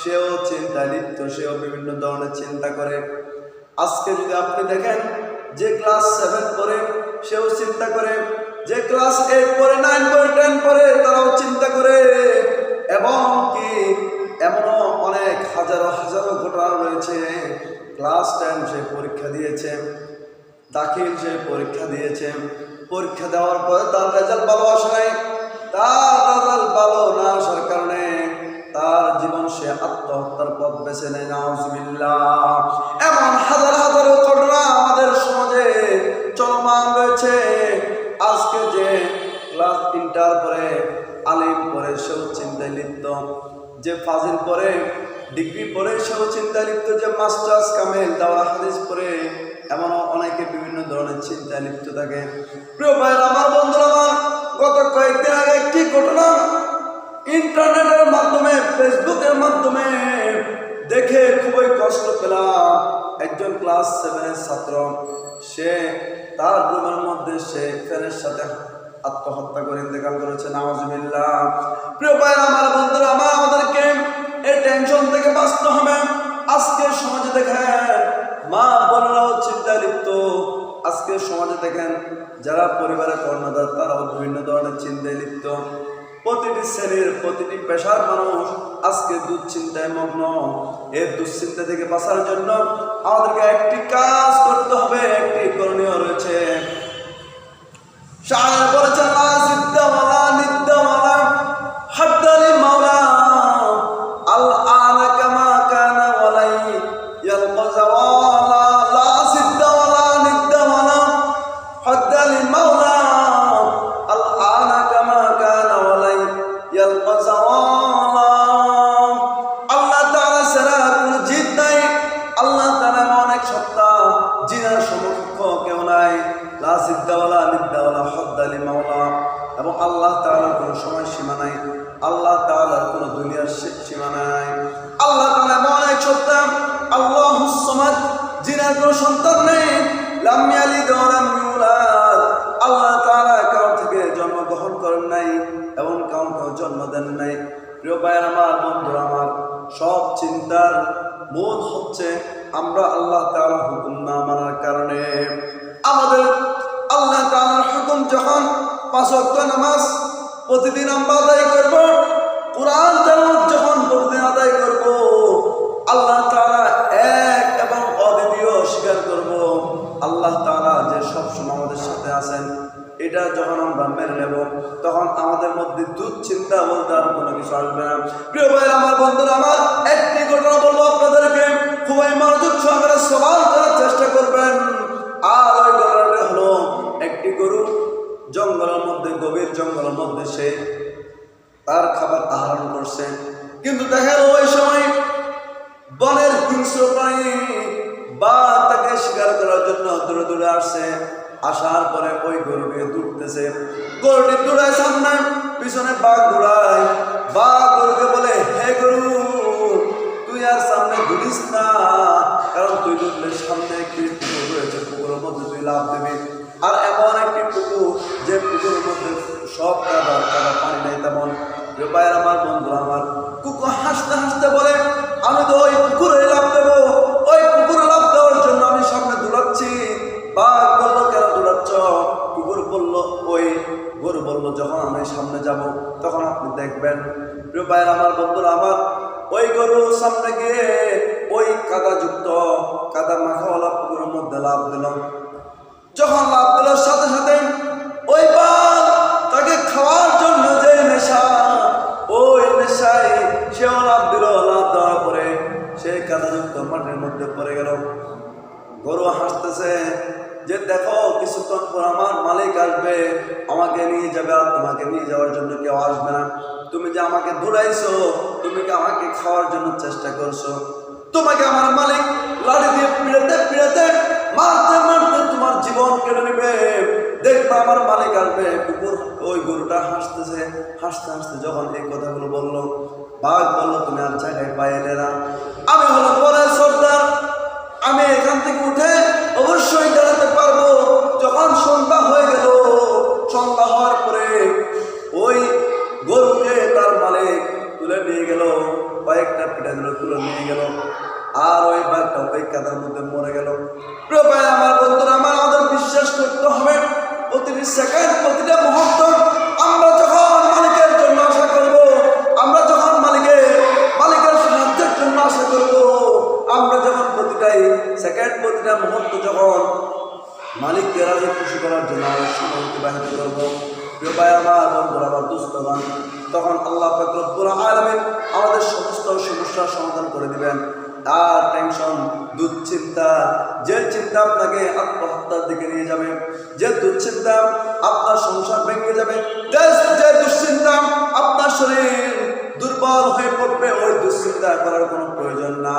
বিষয়েও বিভিন্ন ধরনের চিন্তা করে। আজকে যদি আপনি দেখেন, যে ক্লাস সেভেন পড়ে, সেও চিন্তা করে। যে ক্লাস এইট পড়ে নাইন পড়ে টেন পড়ে, তারাও চিন্তা করে। এবং কি, এমনও অনেক হাজারো হাজারো ঘটনা রয়েছে। ক্লাস টেন সে পরীক্ষা দিয়েছে, দাখিল সে পরীক্ষা দিয়েছে। পরীক্ষা দেওয়ার পরে তার রেজাল্ট ভালো আসে নাই। তার রেজাল্ট ভালো না আসার কারণে তার জীবন সে আত্মহত্যার পথ বেছে এমন হাজার হাজার ঘটনা আমাদের সমাজে চলমান রয়েছে। আজকে যে ক্লাস পরে আলিম পরে সেও চিন্তায় লিপ্ত, যে ফাজিল পরে, ডিগ্রি পরে সেও চিন্তায় লিপ্ত, যে মাস্টার্স কামেল দাওয়া হাদিস পরে এমনও অনেকে বিভিন্ন ধরনের চিন্তায় লিপ্ত থাকে। প্রিয় ভাইয়ের, আমার বন্ধুরা গত কয়েকদিন আগে ফেসবুকের মাধ্যমে দেখে খুবই কষ্ট পেলাম। একজন ক্লাস সেভেনের ছাত্র, সে তার রুমের মধ্যে সে ফ্যানের সাথে আত্মহত্যা করে ইন্তেকাল করেছে নামাজবিল্লাহ প্রিয় ভাইয়ের, আমার বন্ধুরা, আমার, আমাদেরকে এই টেনশন থেকে বাঁচতে হবে। আজকের সমাজে দেখেন, মা বোনেরাও চিন্তায় লিপ্ত। আজকের সমাজে দেখেন, যারা পরিবারের কর্ণধার, তারাও বিভিন্ন ধরনের চিন্তায় লিপ্ত। প্রতিটি শ্রেণির প্রতিটি পেশার মানুষ আজকে দুশ্চিন্তায় মগ্ন। এর দুশ্চিন্তা থেকে বাঁচার জন্য আমাদেরকে একটি কাজ করতে হবে, একটি করণীয় রয়েছে। বলেছেন এবং আল্লাহ তাআলার কোনো সময় সীমা নাই। আল্লাহ তাআলার কোনো দুনিয়ার সীমা নাই। আল্লাহ তাআলা অনেক সত্তা আল্লাহুস সামাদ জিনার কোনো সন্তান নেই, লাম ইয়ালিদ ওয়া আল্লাহ তাআলা কারও থেকে জন্মগ্রহণ করেন নাই এবং কাউকে জন্ম দেন নাই। প্রিয় ভাইয়ের আমার, বন্ধুরা আমার, সব চিন্তার মূল হচ্ছে আমরা আল্লাহ তাআলা হুকুম না মানার কারণে। আমাদের আল্লাহ তাআলার হুকুম যখন পাঁচ ওয়াক্ত নামাজ প্রতিদিন আমরা আদায় করব। কোরআন তেলাওয়াত যখন প্রতিদিন আদায় করব, আল্লাহ তাআলা এক এবং অদ্বিতীয় স্বীকার করব। আল্লাহ তাআলা যে সব সময় আমাদের সাথে আছেন, এটা যখন আমরা মেনে নেব, তখন আমাদের মধ্যে দুশ্চিন্তা বলতে আর কোনো কিছু আসবে না। প্রিয় ভাইয়ের, আমার বন্ধুরা, আমার একটি ঘটনা বলব আপনাদেরকে। খুবই মনোযোগ সহকারে সবাল মধ্যে সে তার খাবার আহরণ করছে। কিন্তু দেখা ওই সময় বনের হিংস্র প্রাণী বা তাকে শিকার করার জন্য দূরে দূরে আসছে। আসার পরে ওই গরুকে দৌড়তেছে গরুটি দৌড়ায় সামনে পিছনে বাঘ দৌড়ায় বাঘ গরুকে বলে, হে গরু, তুই আর সামনে ঘুরিস না। কারণ তুই ঢুকলে সামনে একটি রয়েছে। পুকুরের মধ্যে তুই লাভ দেবে। রূপায়ের আমার বন্ধু আমার। কুকুর হাসতে হাসতে বলে, আমি তো ওই পুকুরে লাভ দেবো। ওই পুকুরে লাভ দেওয়ার জন্য আমি সামনে দৌড়াচ্ছি। বাঘ বলল, কেন দৌড়াচ্ছ? কুকুর বলল, ওই গরু বলল, যখন আমি সামনে যাব, তখন আপনি দেখবেন। প্রিয় ভাইয়ের আমার বন্ধুরা আমার, ওই গরু সামনে গিয়ে ওই কাদাযুক্ত, কাদা মাখাওয়ালা পুকুরের মধ্যে লাভ দিল। যখন মধ্যে পড়ে গেল। গরু হাসতেছে যে, দেখো, কিছুক্ষণ পর আমার মালিক আসবে, আমাকে নিয়ে যাবে আর তোমাকে নিয়ে যাওয়ার জন্য কেউ আসবে না। তুমি যে আমাকে দৌড়াইছো তুমি কি আমাকে খাওয়ার জন্য চেষ্টা করছ? তোমাকে আমার মালিক লাড়ি দিয়ে পিড়াতে পিড়াতে, মারতে মারতে তোমার জীবন কেড়ে নেবে। দেখবে আমার মালিক আসবে, কুকুর, ওই গরুটা হাসতেছে, হাসতে হাসতে যখন এই কথাগুলো বলল, বাঘ বলল, তুমি আর জায়গায় পাইলে না। আমি হলো পরে সর্দার। আমি এখান থেকে উঠে অবশ্যই দাঁড়াতে পারব। যখন সন্ধ্যা হয়ে গেল, সন্ধ্যা হওয়ার পরে ওই গরুকে তার মালিক তুলে নিয়ে গেল, কয়েকটা পিঠা দিল তুলে নিয়ে গেল অপেক্ষাতার মধ্যে মরে গেল। আমার বন্ধুরা, আমার আমাদের বিশ্বাস করতে হবে। প্রতিটি সেকেন্ড, প্রতিটা মুহূর্ত আমরা যখন মালিকের জন্য আশা করব, আমরা যখন মালিকের মালিকের সাহায্যের জন্য আশা করব, আমরা যখন প্রতিটাই সেকেন্ড, প্রতিটা মুহূর্ত যখন মালিককে রাজি খুশি করার জন্য আমরা অতিবাহিত করব তখন আল্লাহ ফাকরুল আমাদের সমস্ত সমস্যার সমাধান করে দিবেন। আর টেনশন, দুশ্চিন্তা, যে চিন্তা আপনাকে আত্মহত্যার দিকে নিয়ে যে দুশ্চিন্তা আপনার সংসার ভেঙে যাবে, যে দুশ্চিন্তা আপনার শরীর দুর্বল হয়ে পড়বে, ওই দুশ্চিন্তা করার কোনো প্রয়োজন না